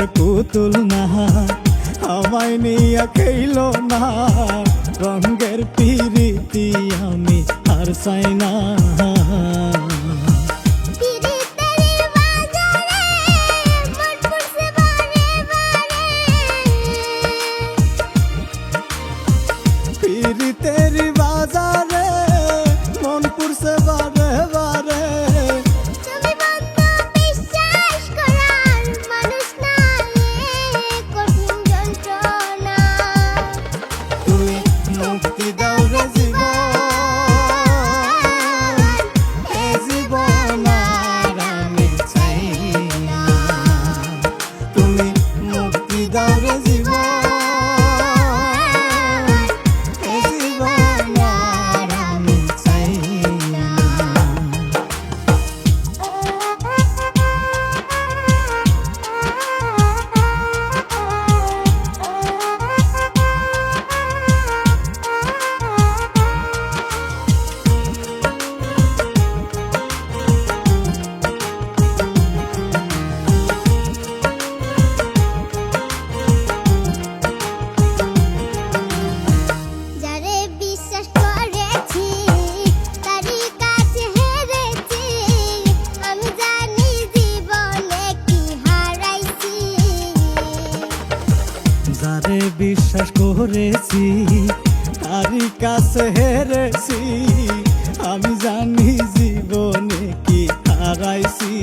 আমার পুতুল না আমায় নিয়ে খেইল না। রঙের পিরিতি আমি আর সাইনা বিশ্বাস করেছি তারই কাছে হেরেছি। আমি জানি জীবনে কি হারাইছি।